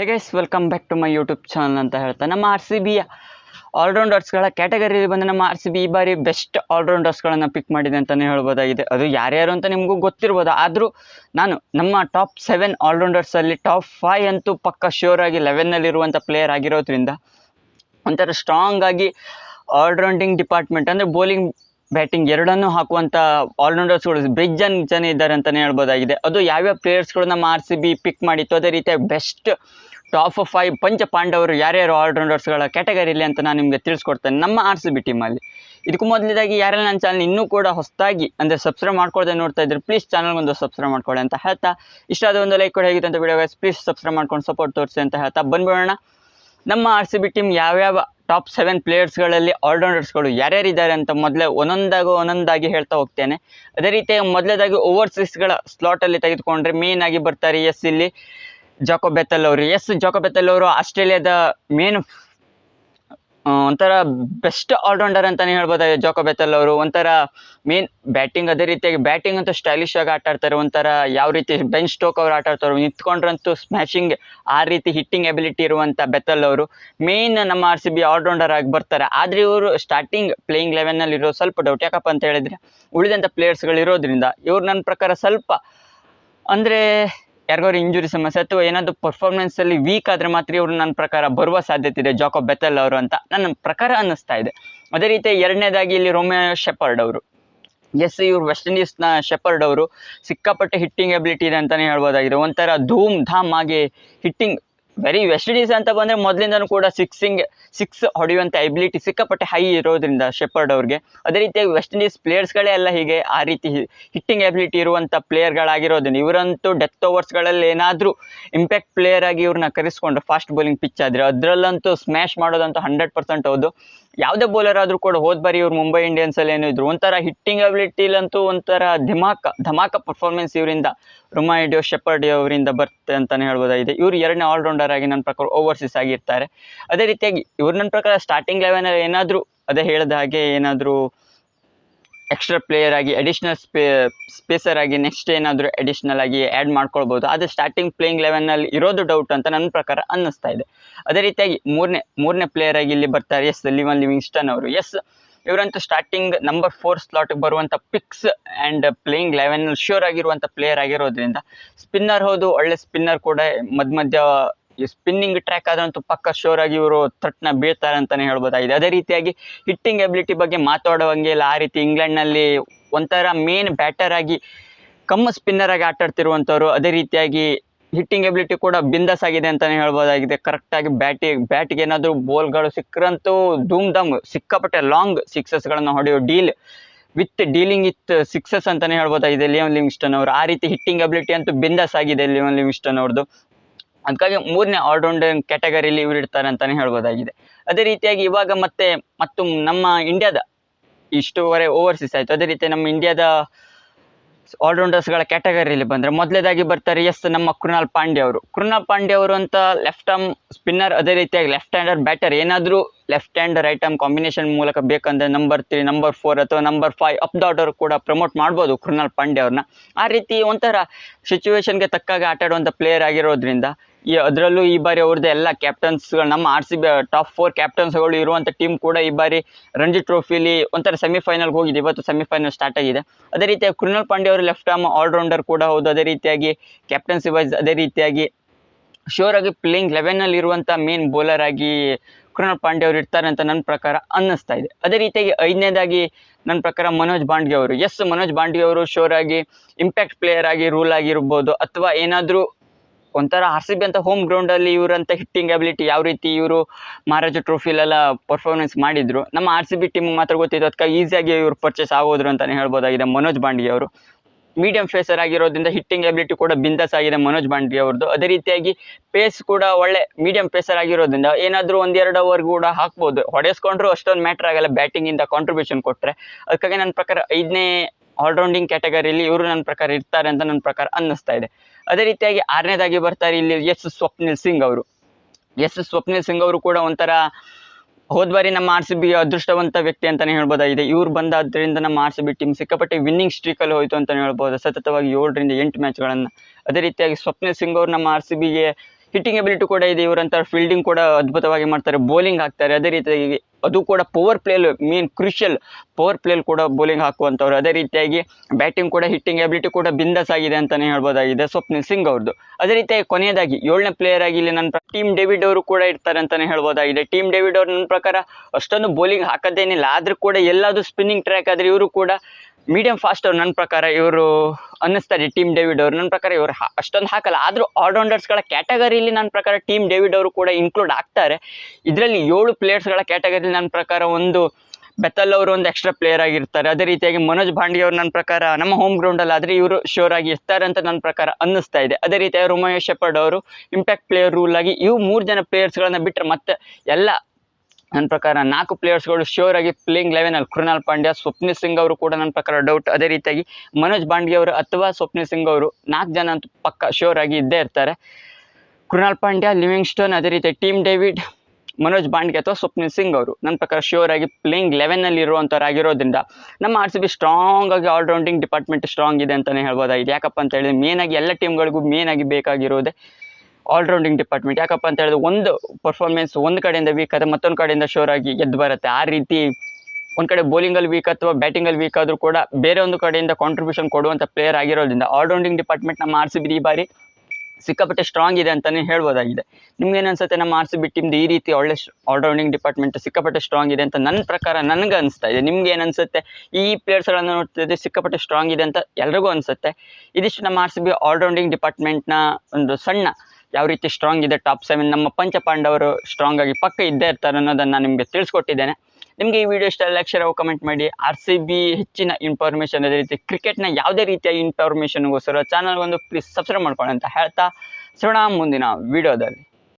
Hey guys welcome back to my YouTube channel ಅಂತ ಹೇಳ್ತಾ. ನಮ್ಮ ಆರ್ ಸಿ ಬಿಯ ಆಲ್ರೌಂಡರ್ಸ್ಗಳ ಕ್ಯಾಟಗರಿಯಲ್ಲಿ ಬಂದು ನಮ್ಮ ಆರ್ ಸಿ ಬಿ ಈ ಬಾರಿ ಬೆಸ್ಟ್ ಆಲ್ರೌಂಡರ್ಸ್ಗಳನ್ನು ಪಿಕ್ ಮಾಡಿದೆ ಅಂತಲೇ ಹೇಳ್ಬೋದಾಗಿದೆ. ಅದು ಯಾರ್ಯಾರು ಅಂತ ನಿಮಗೂ ಗೊತ್ತಿರ್ಬೋದು. ಆದರೂ ನಾನು ನಮ್ಮ ಟಾಪ್ ಸೆವೆನ್ ಆಲ್ರೌಂಡರ್ಸಲ್ಲಿ ಟಾಪ್ ಫೈವ್ ಅಂತೂ ಪಕ್ಕ ಶ್ಯೂರ್ ಆಗಿ ಲೆವೆನ್ನಲ್ಲಿರುವಂಥ ಪ್ಲೇಯರ್ ಆಗಿರೋದ್ರಿಂದ ಒಂಥರ ಸ್ಟ್ರಾಂಗ್ ಆಗಿ ಆಲ್ರೌಂಡಿಂಗ್ ಡಿಪಾರ್ಟ್ಮೆಂಟ್ ಅಂದರೆ ಬೌಲಿಂಗ್ ಬ್ಯಾಟಿಂಗ್ ಎರಡನ್ನೂ ಹಾಕುವಂಥ ಆಲ್ರೌಂಡರ್ಸ್ಗಳು ಬೆಜ್ಜನ್ ಜನ ಇದ್ದಾರೆ ಅಂತಲೇ ಹೇಳ್ಬೋದಾಗಿದೆ. ಅದು ಯಾವ್ಯಾವ ಪ್ಲೇಯರ್ಸ್ಗಳು ನಮ್ಮ ಆರ್ ಸಿ ಬಿ ಪಿಕ್ ಮಾಡಿತ್ತು, ಅದೇ ರೀತಿಯಾಗಿ ಬೆಸ್ಟ್ ಟಾಪ್ ಫೈವ್ ಪಂಚ ಪಾಂಡವರು ಯಾರ್ಯಾರು ಆಲ್ರೌಂಡರ್ಸ್ಗಳ ಕ್ಯಾಟಗರಿಲಿ ಅಂತ ನಾನು ನಿಮಗೆ ತಿಳಿಸ್ಕೊಡ್ತೇನೆ. ನಮ್ಮ ಆರ್ ಸಿ ಬಿ ಟೀಮಲ್ಲಿ ಇದಕ್ಕೂ ಮೊದಲಿದಾಗಿ ಯಾರೆಲ್ಲ ನನ್ನ ಚಾನಲ್ ಇನ್ನೂ ಕೂಡ ಹೊಸದಾಗಿ ಅಂದರೆ ಸಬ್ಸ್ಕ್ರೈಬ್ ಮಾಡ್ಕೊಳ್ದೆ ನೋಡ್ತಾ ಇದ್ರೆ ಪ್ಲೀಸ್ ಚಾನಲ್ಗೊಂದು ಸಬ್ಸ್ಕ್ರೈಬ್ ಮಾಡ್ಕೊಳ್ಳಿ ಅಂತ ಹೇಳ್ತಾ. ಇಷ್ಟ ಒಂದು ಲೈಕ್ ಕೂಡ. ಹೇಗಿತ್ತು ಅಂತ ಬಿಡೋ ಪ್ಲೀಸ್ ಸಬ್ಸ್ಕ್ರೈಬ್ ಮಾಡ್ಕೊಂಡು ಸಪೋರ್ಟ್ ತೋರಿಸಿ ಅಂತ ಹೇಳ್ತಾ. ಬಂದ್ಬಿಡೋಣ. ನಮ್ಮ ಆರ್ ಸಿ ಬಿ ಟೀಮ್ ಯಾವ್ಯಾವ ಟಾಪ್ ಸೆವೆನ್ ಪ್ಲೇಯರ್ಸ್ಗಳಲ್ಲಿ ಆಲ್ರೌಂಡರ್ಸ್ಗಳು ಯಾರ್ಯಾರಿದ್ದಾರೆ ಅಂತ ಮೊದಲೇ ಒಂದೊಂದಾಗಿ ಒಂದೊಂದಾಗಿ ಹೇಳ್ತಾ ಹೋಗ್ತೇನೆ. ಅದೇ ರೀತಿ ಮೊದಲೇದಾಗಿ ಓವರ್ಸೀಸ್ಗಳ ಸ್ಲಾಟಲ್ಲಿ ತೆಗೆದುಕೊಂಡ್ರೆ ಮೇನ್ ಆಗಿ ಬರ್ತಾರೆ ಎಸ್ ಇಲ್ಲಿ. ಜಾಕೋ ಬೆತ್ತಲ್ ಅವರು ಎಸ್ ಜಾಕೋ ಬೆತ್ತಲ್ ಅವರು ಆಸ್ಟ್ರೇಲಿಯಾದ ಮೇನ್ ಒಂಥರ ಬೆಸ್ಟ್ ಆಲ್ರೌಂಡರ್ ಅಂತಲೇ ಹೇಳ್ಬೋದು ಜಾಕೋ ಬೆತ್ತಲ್ ಅವರು ಒಂಥರ ಮೇನ್ ಬ್ಯಾಟಿಂಗ್ ಅದೇ ರೀತಿಯಾಗಿ ಬ್ಯಾಟಿಂಗ್ ಅಂತೂ ಸ್ಟೈಲಿಶ್ ಆಗಿ ಆಟ ಆಡ್ತಾರೆ. ಒಂಥರ ಯಾವ ರೀತಿ ಬೆನ್ ಸ್ಟೋಕ್ ಅವರು ಆಟ ಆಡ್ತಾರೆ, ನಿಂತ್ಕೊಂಡ್ರಂತೂ ಸ್ಮ್ಯಾಶಿಂಗ್ ಆ ರೀತಿ ಹಿಟ್ಟಿಂಗ್ ಎಬಿಲಿಟಿ ಇರುವಂಥ ಬೆತ್ತಲ್ ಅವರು ಮೇನ್ ನಮ್ಮ ಆರ್ ಸಿ ಬಿ ಆಲ್ರೌಂಡರ್ ಆಗಿ ಬರ್ತಾರೆ. ಆದರೆ ಇವರು ಸ್ಟಾರ್ಟಿಂಗ್ ಪ್ಲೇಯಿಂಗ್ ಲೆವೆನ್ನಲ್ಲಿ ಇರೋ ಸ್ವಲ್ಪ ಡೌಟ್ ಯಾಕಪ್ಪ ಅಂತ ಹೇಳಿದ್ರೆ ಉಳಿದಂಥ ಪ್ಲೇಯರ್ಸ್ಗಳಿರೋದ್ರಿಂದ ಇವ್ರು ನನ್ನ ಪ್ರಕಾರ ಸ್ವಲ್ಪ, ಅಂದರೆ ಯಾರಿಗಾದ್ರು ಇಂಜುರಿ ಸಮಸ್ಯೆ ಅಥವಾ ಏನಾದರೂ ಪರ್ಫಾರ್ಮೆನ್ಸಲ್ಲಿ ವೀಕ್ ಆದರೆ ಮಾತ್ರ ಇವರು ನನ್ನ ಪ್ರಕಾರ ಬರುವ ಸಾಧ್ಯತೆ ಇದೆ ಜಾಕೋ ಬೆತಲ್ ಅವರು ಅಂತ ನನ್ನ ಪ್ರಕಾರ ಅನ್ನಿಸ್ತಾ ಇದೆ. ಅದೇ ರೀತಿ ಎರಡನೇದಾಗಿ ಇಲ್ಲಿ ರೋಮಿಯೋ ಶೆಪರ್ಡ್ ಅವರು. ಎಸ್ ಇವ್ರು ವೆಸ್ಟ್ ಇಂಡೀಸ್ನ ಶೆಪರ್ಡ್ ಅವರು. ಸಿಕ್ಕಾಪಟ್ಟೆ ಹಿಟ್ಟಿಂಗ್ ಎಬಿಲಿಟಿ ಇದೆ ಅಂತಲೇ ಹೇಳ್ಬೋದಾಗಿದೆ. ಒಂಥರ ಧೂಮ್ ಧಾಮ್ ಆಗಿ ಹಿಟ್ಟಿಂಗ್ ವೆರಿ ವೆಸ್ಟ್ ಇಂಡೀಸ್ ಅಂತ ಬಂದರೆ ಮೊದಲಿಂದನೂ ಕೂಡ ಸಿಕ್ಸಿಂಗ್ ಸಿಕ್ಸ್ ಹೊಡೆಯುವಂಥ ಎಬಿಲಿಟಿ ಸಿಕ್ಕಾಪಟ್ಟೆ ಹೈ ಇರೋದ್ರಿಂದ ಶೆಪರ್ಡ್ ಅವ್ರಿಗೆ. ಅದೇ ರೀತಿಯಾಗಿ ವೆಸ್ಟ್ ಇಂಡೀಸ್ ಪ್ಲೇಯರ್ಸ್ಗಳೇ ಎಲ್ಲ ಹೀಗೆ ಆ ರೀತಿ ಹಿಟ್ಟಿಂಗ್ ಎಬಿಲಿಟಿ ಇರುವಂಥ ಪ್ಲೇಯರ್ಗಳಾಗಿರೋದ್ರಿಂದ ಇವರಂತೂ ಡೆತ್ ಓವರ್ಸ್ಗಳಲ್ಲಿ ಏನಾದರೂ ಇಂಪ್ಯಾಕ್ಟ್ ಪ್ಲೇಯರ್ ಆಗಿ ಇವ್ರನ್ನ ಕರೆಸ್ಕೊಂಡು ಫಾಸ್ಟ್ ಬೌಲಿಂಗ್ ಪಿಚ್ ಆದರೆ ಅದರಲ್ಲಂತೂ ಸ್ಮ್ಯಾಶ್ ಮಾಡೋದಂತೂ ಹಂಡ್ರೆಡ್ ಪರ್ಸೆಂಟ್ ಹೌದು. ಯಾವುದೇ ಬೌಲರ್ ಆದರೂ ಕೂಡ ಹೋದ್ ಬಾರಿ ಇವ್ರು ಮುಂಬೈ ಇಂಡಿಯನ್ಸಲ್ಲಿ ಏನು ಇದ್ರು. ಒಂಥರ ಹಿಟ್ಟಿಂಗ್ ಅಬಿಲಿಟಿಲಂತೂ ಒಂಥರ ಧಮಾಕ ಧಮಾಕ ಪರ್ಫಾರ್ಮೆನ್ಸ್ ಇವರಿಂದ ರುಮಾಯಿಡಿಯೋ ಶೆಪರ್ಡಿ ಅವರಿಂದ ಬರುತ್ತೆ ಅಂತಲೇ ಹೇಳ್ಬೋದಾಗಿದೆ. ಇವರು ಎರಡನೇ ಆಲ್ರೌಂಡರ್ ಆಗಿ ನನ್ನ ಪ್ರಕಾರ ಓವರ್ಸೀಸ್ ಆಗಿರ್ತಾರೆ ಅದೇ ರೀತಿಯಾಗಿ ಇವ್ರು ನನ್ನ ಪ್ರಕಾರ ಸ್ಟಾರ್ಟಿಂಗ್ ಲೆವೆನಲ್ಲಿ ಏನಾದರೂ ಅದೇ ಹೇಳಿದ ಹಾಗೆ ಏನಾದರೂ ಎಕ್ಸ್ಟ್ರಾ ಪ್ಲೇಯರ್ ಆಗಿ ಅಡಿಷ್ನಲ್ ಸ್ಪೇ ಸ್ಪೇಸರ್ ಆಗಿ ನೆಕ್ಸ್ಟ್ ಏನಾದರೂ ಅಡಿಷ್ನಲ್ ಆಗಿ ಆ್ಯಡ್ ಮಾಡ್ಕೊಳ್ಬೋದು. ಆದರೆ ಸ್ಟಾರ್ಟಿಂಗ್ ಪ್ಲೇಯಿಂಗ್ ಲೆವೆನಲ್ಲಿ ಇರೋದು ಡೌಟ್ ಅಂತ ನನ್ನ ಪ್ರಕಾರ ಅನ್ನಿಸ್ತಾ ಇದೆ. ಅದೇ ರೀತಿಯಾಗಿ ಮೂರನೇ ಮೂರನೇ ಪ್ಲೇಯರ್ ಆಗಿ ಇಲ್ಲಿ ಬರ್ತಾರೆ. ಎಸ್ ಲಿವನ್ ಲಿವಿಂಗ್ಸ್ಟನ್ ಅವರು. ಎಸ್ ಇವರಂತೂ ಸ್ಟಾರ್ಟಿಂಗ್ ನಂಬರ್ ಫೋರ್ ಸ್ಲಾಟಿಗೆ ಬರುವಂಥ picks and playing eleven sure ಆಗಿರುವಂಥ ಪ್ಲೇಯರ್ ಆಗಿರೋದ್ರಿಂದ ಸ್ಪಿನ್ನರ್ ಹೌದು, ಒಳ್ಳೆ ಸ್ಪಿನ್ನರ್ ಕೂಡ ಮಧ್ಯ ಮಧ್ಯ ಸ್ಪಿನ್ನಿಂಗ್ ಟ್ರ್ಯಾಕ್ ಆದಂತೂ ಪಕ್ಕ ಶೋರ್ ಆಗಿ ಇವರು ತಟ್ನ ಬೀಳ್ತಾರೆ ಅಂತಾನೆ ಹೇಳ್ಬೋದಾಗಿದೆ. ಅದೇ ರೀತಿಯಾಗಿ ಹಿಟ್ಟಿಂಗ್ ಎಬಿಲಿಟಿ ಬಗ್ಗೆ ಮಾತಾಡುವಂಗೆ ಇಲ್ಲ. ಆ ರೀತಿ ಇಂಗ್ಲೆಂಡ್ನಲ್ಲಿ ಒಂಥರ ಮೇನ್ ಬ್ಯಾಟರ್ ಆಗಿ ಕಮ್ಮ ಸ್ಪಿನ್ನರ್ ಆಗಿ ಆಟ ಆಡ್ತಿರುವಂಥವ್ರು ಅದೇ ರೀತಿಯಾಗಿ ಹಿಟ್ಟಿಂಗ್ ಎಬಿಲಿಟಿ ಕೂಡ ಬಿಂದಸ್ ಆಗಿದೆ ಅಂತಾನೆ ಹೇಳ್ಬೋದಾಗಿದೆ. ಕರೆಕ್ಟಾಗಿ ಬ್ಯಾಟಿ ಬ್ಯಾಟ್ಗೆ ಏನಾದರೂ ಬೋಲ್ಗಳು ಸಿಕ್ಕರಂತೂ ಧೂಮ್ ಧಮ್ ಸಿಕ್ಕಾಪಟ್ಟೆ ಲಾಂಗ್ ಸಿಕ್ಸಸ್ಗಳನ್ನು ಹೊಡೆಯೋ deal with dealing with sixes ಅಂತಾನೆ ಹೇಳ್ಬೋದಾಗಿದೆ ಲಿಯೋನ್ ಲಿವಿಂಗ್ಸ್ಟನ್ ಅವರು. ಆ ರೀತಿ ಹಿಟ್ಟಿಂಗ್ ಅಬಿಲಿಟಿ ಅಂತೂ ಬಿಂದಸ್ ಆಗಿದೆ ಲಿಯೋನ್ ಲಿವಿಂಗ್ಸ್ಟನ್ ಅವ್ರದ್ದು ಅದಕ್ಕಾಗಿ ಮೂರನೇ ಆಲ್ರೌಂಡರ್ ಕ್ಯಾಟಗರಿಲಿ ಇವ್ರು ಇರ್ತಾರೆ ಅಂತಲೇ ಹೇಳ್ಬೋದಾಗಿದೆ. ಅದೇ ರೀತಿಯಾಗಿ ಇವಾಗ ಮತ್ತೆ, ಮತ್ತು ನಮ್ಮ ಇಂಡಿಯಾದ ಇಷ್ಟುವರೆ ಓವರ್ಸೀಸ್ ಆಯಿತು. ಅದೇ ರೀತಿ ನಮ್ಮ ಇಂಡಿಯಾದ ಆಲ್ರೌಂಡರ್ಸ್ಗಳ ಕ್ಯಾಟಗರಿಯಲ್ಲಿ ಬಂದರೆ ಮೊದಲೇದಾಗಿ ಬರ್ತಾರೆ ಎಸ್ ನಮ್ಮ ಕೃಣಾಲ್ ಪಾಂಡ್ಯ ಅವರು. ಕೃಣಾಲ್ ಪಾಂಡ್ಯ ಅವರು ಅಂತ ಲೆಫ್ಟ್ ಆರ್ಮ್ ಸ್ಪಿನ್ನರ್ ಅದೇ ರೀತಿಯಾಗಿ ಲೆಫ್ಟ್ ಹ್ಯಾಂಡರ್ ಬ್ಯಾಟರ್ ಏನಾದರೂ left and right arm combination ಮೂಲಕ ಬೇಕಂದ್ರೆ ನಂಬರ್ ತ್ರೀ ನಂಬರ್ ಫೋರ್ ಅಥವಾ number five up the order ಕೂಡ ಪ್ರಮೋಟ್ ಮಾಡ್ಬೋದು ಕೃಣಾಲ್ ಪಾಂಡೆ ಅವ್ರನ್ನ. ಆ ರೀತಿ ಒಂಥರ ಸಿಚುವೇಶನ್ಗೆ ತಕ್ಕಾಗಿ ಆಟ ಆಡುವಂಥ ಪ್ಲೇಯರ್ ಆಗಿರೋದ್ರಿಂದ ಈ ಅದರಲ್ಲೂ ಈ ಬಾರಿ ಅವ್ರದ್ದು ಎಲ್ಲ ಕ್ಯಾಪ್ಟನ್ಸ್ಗಳು ನಮ್ಮ R C B top four ಕ್ಯಾಪ್ಟನ್ಸ್ಗಳು ಇರುವಂಥ ಟೀಮ್ ಕೂಡ ಈ ಬಾರಿ ರಣಜಿ ಟ್ರೋಫಿಲಿ ಒಂಥರ ಸೆಮಿಫೈನಲ್ಗೆ ಹೋಗಿದೆ. ಇವತ್ತು ಸೆಮಿಫೈನಲ್ ಸ್ಟಾರ್ಟ್ ಆಗಿದೆ. ಅದೇ ರೀತಿಯಾಗಿ ಕೃಣಾಲ್ ಪಾಂಡೆ ಅವರು ಲೆಫ್ಟ್ ಆರ್ಮ್ ಆಲ್ರೌಂಡರ್ ಕೂಡ ಹೌದು. ಅದೇ ರೀತಿಯಾಗಿ ಕ್ಯಾಪ್ಟನ್ಸಿ ವೈಸ್ ಅದೇ ರೀತಿಯಾಗಿ ಶ್ಯೂರ್ ಆಗಿ ಪ್ಲೇಯಿಂಗ್ ಲೆವೆನಲ್ಲಿ ಇರುವಂಥ ಮೇನ್ ಬೌಲರ್ ಆಗಿ ಕೃಣಾಲ್ ಪಾಂಡೆ ಅವರು ಇರ್ತಾರೆ ಅಂತ ನನ್ನ ಪ್ರಕಾರ ಅನ್ನಿಸ್ತಾ ಇದೆ. ಅದೇ ರೀತಿಯಾಗಿ ಐದನೇದಾಗಿ ನನ್ನ ಪ್ರಕಾರ ಮನೋಜ್ ಬಾಂಡ್ಗೆ ಅವರು. ಎಸ್ ಮನೋಜ್ ಬಾಂಡ್ಗೆ ಅವರು ಶೋರ್ ಆಗಿ ಇಂಪ್ಯಾಕ್ಟ್ ಪ್ಲೇಯರ್ ಆಗಿ ರೂಲ್ ಆಗಿರ್ಬೋದು. ಅಥವಾ ಏನಾದರೂ ಒಂಥರ ಆರ್ ಸಿ ಬಿ ಅಂತ ಹೋಮ್ ಗ್ರೌಂಡಲ್ಲಿ ಇವರಂತ ಹಿಟ್ಟಿಂಗ್ ಅಬಿಲಿಟಿ ಯಾವ ರೀತಿ ಇವರು ಮಹಾರಾಜ ಟ್ರೋಫಿಲೆಲ್ಲ ಪರ್ಫಾರ್ಮೆನ್ಸ್ ಮಾಡಿದ್ರು. ನಮ್ಮ ಆರ್ ಸಿ ಬಿ ಟೀಮ್ ಮಾತ್ರ ಗೊತ್ತಿತ್ತು. ಅದಕ್ಕೆ ಈಸಿಯಾಗಿ ಇವರು ಪರ್ಚೇಸ್ ಆಗೋದ್ರು ಅಂತಲೇ ಹೇಳ್ಬೋದಾಗಿದೆ ಮನೋಜ್ ಬಾಂಡ್ಗೆ ಅವರು. ಮೀಡಿಯಂ ಫೇಸರ್ ಆಗಿರೋದ್ರಿಂದ ಹಿಟ್ಟಿಂಗ್ ಎಬಿಲಿಟಿ ಕೂಡ ಬಿಂದಸ್ ಆಗಿದೆ ಮನೋಜ್ ಬಾಂಡ್ರಿ ಅವ್ರದ್ದು ಅದೇ ರೀತಿಯಾಗಿ ಪೇಸ್ ಕೂಡ ಒಳ್ಳೆ ಮೀಡಿಯಂ ಫೇಸರ್ ಆಗಿರೋದ್ರಿಂದ ಏನಾದರೂ ಒಂದೆರಡು ಓವರ್ ಕೂಡ ಹಾಕ್ಬೋದು. ಹೊಡೆಸ್ಕೊಂಡ್ರು ಅಷ್ಟೊಂದು ಮ್ಯಾಟರ್ ಆಗಲ್ಲ ಬ್ಯಾಟಿಂಗಿಂದ ಕಾಂಟ್ರಿಬ್ಯೂಷನ್ ಕೊಟ್ಟರೆ ಅದಕ್ಕಾಗಿ ನನ್ನ ಪ್ರಕಾರ ಐದನೇ ಆಲ್ರೌಂಡಿಂಗ್ ಕ್ಯಾಟಗರಿಲಿ ಇವರು ನನ್ನ ಪ್ರಕಾರ ಇರ್ತಾರೆ ಅಂತ ನನ್ನ ಪ್ರಕಾರ ಅನ್ನಿಸ್ತಾ ಇದೆ. ಅದೇ ರೀತಿಯಾಗಿ ಆರನೇದಾಗಿ ಬರ್ತಾರೆ ಇಲ್ಲಿ ಎಸ್. ಸ್ವಪ್ನಿಲ್ ಸಿಂಗ್ ಅವರು. ಎಸ್. ಸ್ವಪ್ನಿಲ್ ಸಿಂಗ್ ಅವರು ಕೂಡ ಒಂಥರ ಹೋದ ಬಾರಿ ನಮ್ಮ ಆರ್ ಸಿ ಬಿ ಅದೃಷ್ಟವಂತ ವ್ಯಕ್ತಿ ಅಂತಾನೆ ಹೇಳ್ಬೋದಾಗಿದೆ ಇವ್ರು ಬಂದಾದ್ರಿಂದ ನಮ್ಮ ಆರ್ ಸಿ ಬಿ ಟೀಮ್ ಸಿಕ್ಕಾಪಟ್ಟೆ ವಿನ್ನಿಂಗ್ ಸ್ಟ್ರೀಕಲ್ಲಿ ಹೋಯಿತು ಅಂತಾನೆ ಹೇಳ್ಬೋದು? ಸತತವಾಗಿ ಏಳರಿಂದ ಎಂಟು ಮ್ಯಾಚ್ಗಳನ್ನು ಅದೇ ರೀತಿಯಾಗಿ ಸ್ವಪ್ನಿಲ್ ಸಿಂಗ್ ಅವರು ನಮ್ಮ ಆರ್ ಸಿ ಬಿಗೆ ಹಿಟ್ಟಿಂಗ್ ಎಬಿಲಿಟಿ ಕೂಡ ಇದೆ, ಇವರಂತ ಫೀಲ್ಡಿಂಗ್ ಕೂಡ ಅದ್ಭುತವಾಗಿ ಮಾಡ್ತಾರೆ ಬೌಲಿಂಗ್ ಹಾಕ್ತಾರೆ. ಅದೇ ರೀತಿಯಾಗಿ ಅದು ಕೂಡ ಪವರ್ ಪ್ಲೇಲ್ ಮೇನ್ ಕ್ರಿಷಿಯಲ್ ಪವರ್ ಪ್ಲೇಲ್ ಕೂಡ ಬೌಲಿಂಗ್ ಹಾಕುವಂಥವ್ರು. ಅದೇ ರೀತಿಯಾಗಿ ಬ್ಯಾಟಿಂಗ್ ಕೂಡ ಹಿಟ್ಟಿಂಗ್ ಎಬಿಲಿಟಿ ಕೂಡ ಬಿಂದಸ್ ಆಗಿದೆ ಅಂತಲೇ ಹೇಳ್ಬೋದಾಗಿದೆ ಸ್ವಪ್ನಿಲ್ ಸಿಂಗ್ ಅವ್ರದ್ದು. ಅದೇ ರೀತಿಯಾಗಿ ಕೊನೆಯದಾಗಿ ಏಳನೇ ಪ್ಲೇಯರ್ ಆಗಿ ಇಲ್ಲಿ ನನ್ನ ಟೀಮ್ ಡೇವಿಡ್ ಅವರು ಕೂಡ ಇರ್ತಾರೆ ಅಂತಲೇ ಹೇಳ್ಬೋದಾಗಿದೆ. ಟೀಮ್ ಡೇವಿಡ್ ಅವ್ರು ನನ್ನ ಪ್ರಕಾರ ಅಷ್ಟೊಂದು ಬೌಲಿಂಗ್ ಹಾಕೋದೇನಿಲ್ಲ ಆದರೂ ಕೂಡ ಎಲ್ಲಾದರೂ ಸ್ಪಿನ್ನಿಂಗ್ ಟ್ರ್ಯಾಕ್ ಆದರೆ ಇವರು ಕೂಡ ಮೀಡಿಯಂ ಫಾಸ್ಟ್ ಅವ್ರು ನನ್ನ ಪ್ರಕಾರ ಇವರು ಅನ್ನಿಸ್ತಾರೆ ಟೀಮ್ ಡೇವಿಡ್ ಅವರು. ನನ್ನ ಪ್ರಕಾರ ಇವರು ಅಷ್ಟೊಂದು ಹಾಕಲ್ಲ. ಆದರೂ ಆಲ್ರೌಂಡರ್ಸ್ಗಳ ಕ್ಯಾಟಗರಿಲಿ ನನ್ನ ಪ್ರಕಾರ ಟೀಮ್ ಡೇವಿಡ್ ಅವರು ಕೂಡ ಇನ್ಕ್ಲೂಡ್ ಆಗ್ತಾರೆ. ಇದರಲ್ಲಿ ಏಳು ಪ್ಲೇಯರ್ಸ್ಗಳ ಕ್ಯಾಟಗರಿಲಿ ನನ್ನ ಪ್ರಕಾರ ಒಂದು ಬೆತ್ತಲ್ ಅವರು ಒಂದು ಎಕ್ಸ್ಟ್ರಾ ಪ್ಲೇಯರ್ ಆಗಿರ್ತಾರೆ. ಅದೇ ರೀತಿಯಾಗಿ ಮನೋಜ್ ಭಾಂಡಿ ಅವರು ನನ್ನ ಪ್ರಕಾರ ನಮ್ಮ ಹೋಮ್ ಗ್ರೌಂಡಲ್ಲಿ ಆದರೆ ಇವರು ಶೋರ್ ಆಗಿ ಇರ್ತಾರೆ ಅಂತ ನನ್ನ ಪ್ರಕಾರ ಅನ್ನಿಸ್ತಾ ಇದೆ. ಅದೇ ರೀತಿಯಾಗಿ ರುಮಯ ಶೆಪರ್ಡ್ ಅವರು ಇಂಪ್ಯಾಕ್ಟ್ ಪ್ಲೇಯರ್ ರೂಲ್ ಆಗಿ ಇವು ಮೂರು ಜನ ಪ್ಲೇಯರ್ಸ್ಗಳನ್ನ ಬಿಟ್ಟರೆ ಮತ್ತೆ ಎಲ್ಲ ನನ್ನ ಪ್ರಕಾರ ನಾಲ್ಕು ಪ್ಲೇಯರ್ಸ್ಗಳು ಶ್ಯೂರ್ ಆಗಿ ಪ್ಲೇಯಿಂಗ್ ಲೆವೆನಲ್ಲಿ ಕೃಣಾಲ್ ಪಾಂಡ್ಯ, ಸ್ವಪ್ನಿಲ್ ಸಿಂಗ್ ಅವರು ಕೂಡ ನನ್ನ ಪ್ರಕಾರ ಡೌಟ್ ಅದೇ ರೀತಿಯಾಗಿ ಮನೋಜ್ ಬಾಂಡ್ಗೆ ಅವರು ಅಥವಾ ಸ್ವಪ್ನಿ ಸಿಂಗ್ ಅವರು ನಾಲ್ಕು ಜನ ಅಂತೂ ಪಕ್ಕ ಶ್ಯೂರ್ ಆಗಿ ಇದ್ದೇ ಇರ್ತಾರೆ. ಕೃಣಾಲ್ ಪಾಂಡ್ಯ ಲಿವಿಂಗ್ ಸ್ಟೋನ್ ಅದೇ ರೀತಿ ಟೀಮ್ ಡೇವಿಡ್, ಮನೋಜ್ ಬಾಂಡ್ಗೆ ಅಥವಾ ಸ್ವಪ್ನಿಲ್ ಸಿಂಗ್ ಅವರು ನನ್ನ ಪ್ರಕಾರ ಶ್ಯೂರ್ ಆಗಿ ಪ್ಲೇಯಿಂಗ್ ಲೆವೆನಲ್ಲಿ ಇರುವಂಥವ್ರು ಆಗಿರೋದ್ರಿಂದ ನಮ್ಮ ಆರ್ ಸಿ ಬಿ ಸ್ಟ್ರಾಂಗ್ ಆಗಿ ಆಲ್ರೌಂಡಿಂಗ್ ಡಿಪಾರ್ಟ್ಮೆಂಟ್ ಸ್ಟ್ರಾಂಗ್ ಇದೆ ಅಂತಲೇ ಹೇಳ್ಬೋದಾಗಿದೆ. ಯಾಕಪ್ಪ ಅಂತ ಹೇಳಿದ್ರೆ ಮೇನ್ ಆಗಿ ಎಲ್ಲ ಟೀಮ್ಗಳಿಗೂ ಮೇನಾಗಿ ಬೇಕಾಗಿರೋದೇ ಆಲ್ರೌಂಡಿಂಗ್ ಡಿಪಾರ್ಟ್ಮೆಂಟ್ ಯಾಕಪ್ಪ ಅಂತ ಹೇಳಿದ್ರೆ ಒಂದು ಪರ್ಫಾರ್ಮೆನ್ಸ್ ಒಂದು ಕಡೆಯಿಂದ ವೀಕ್ ಆದರೆ ಮತ್ತೊಂದು ಕಡೆಯಿಂದ ಶೋರ್ ಆಗಿ ಗೆದ್ದು ಬರುತ್ತೆ. ಆ ರೀತಿ ಒಂದು ಕಡೆ ಬೌಲಿಂಗಲ್ಲಿ ವೀಕ್ ಅಥವಾ ಬ್ಯಾಟಿಂಗಲ್ಲಿ ವೀಕ್ ಆದರೂ ಕೂಡ ಬೇರೆ ಒಂದು ಕಡೆಯಿಂದ ಕಾಂಟ್ರಿಬ್ಯೂಷನ್ ಕೊಡುವಂಥ ಪ್ಲೇಯರ್ ಆಗಿರೋದ್ರಿಂದ ಆಲ್ರೌಂಡಿಂಗ್ ಡಿಪಾರ್ಟ್ಮೆಂಟ್ ನಮ್ಮ ಆರ್ ಸಿ ಬಿ ಈ ಬಾರಿ ಸಿಕ್ಕಾಪಟ್ಟೆ ಸ್ಟ್ರಾಂಗ್ ಇದೆ ಅಂತಲೇ ಹೇಳ್ಬೋದಾಗಿದೆ. ನಿಮ್ಗೇನು ಅನ್ಸುತ್ತೆ? ನಮ್ಮ ಆರ್ ಸಿ ಬಿ ಟೀಮ್ದು ಈ ರೀತಿ ಒಳ್ಳೆ ಆಲ್ರೌಂಡಿಂಗ್ ಡಿಪಾರ್ಟ್ಮೆಂಟ್ ಸಿಕ್ಕಾಪಟ್ಟೆ ಸ್ಟ್ರಾಂಗ್ ಇದೆ ಅಂತ ನನ್ನ ಪ್ರಕಾರ ನನಗೆ ಅನಿಸ್ತಾ ಇದೆ. ನಿಮ್ಗೆ ಏನು ಅನ್ಸುತ್ತೆ? ಈ ಪ್ಲೇಯರ್ಸ್ಗಳನ್ನು ನೋಡ್ತಿದ್ರೆ ಸಿಕ್ಕಾಪಟ್ಟೆ ಸ್ಟ್ರಾಂಗ್ ಇದೆ ಅಂತ ಎಲ್ರಿಗೂ ಅನಿಸುತ್ತೆ. ಇದಿಷ್ಟು ನಮ್ಮ ಆರ್ ಸಿ ಬಿ ಆಲ್ರೌಂಡಿಂಗ್ ಡಿಪಾರ್ಟ್ಮೆಂಟ್ನ ಒಂದು ಸಣ್ಣ ಯಾವ ರೀತಿ ಸ್ಟ್ರಾಂಗ್ ಇದೆ ಟಾಪ್ ಸೆವೆನ್ ನಮ್ಮ ಪಂಚಪಾಂಡವರು ಸ್ಟ್ರಾಂಗ್ ಆಗಿ ಪಕ್ಕ ಇದ್ದೇ ಇರ್ತಾರೆ ಅನ್ನೋದನ್ನು ನಾನು ನಿಮಗೆ ತಿಳಿಸ್ಕೊಟ್ಟಿದ್ದೇನೆ. ನಿಮಗೆ ಈ ವಿಡಿಯೋ ಇಷ್ಟ ಲಕ್ಷ ಕಮೆಂಟ್ ಮಾಡಿ. ಆರ್ ಸಿ ಬಿ ಹೆಚ್ಚಿನ ಇನ್ಫಾರ್ಮೇಷನ್ ಅದೇ ರೀತಿ ಕ್ರಿಕೆಟ್ನ ಯಾವುದೇ ರೀತಿಯ ಇನ್ಫಾರ್ಮೇಷನ್ಗೋಸ್ಕರ ಚಾನಲ್ಗೊಂದು ಪ್ಲೀಸ್ ಸಬ್ಸ್ಕ್ರೈಬ್ ಮಾಡ್ಕೊಳ್ಳಿ ಅಂತ ಹೇಳ್ತಾ, ಸಿಗೋಣ ಮುಂದಿನ ವಿಡಿಯೋದಲ್ಲಿ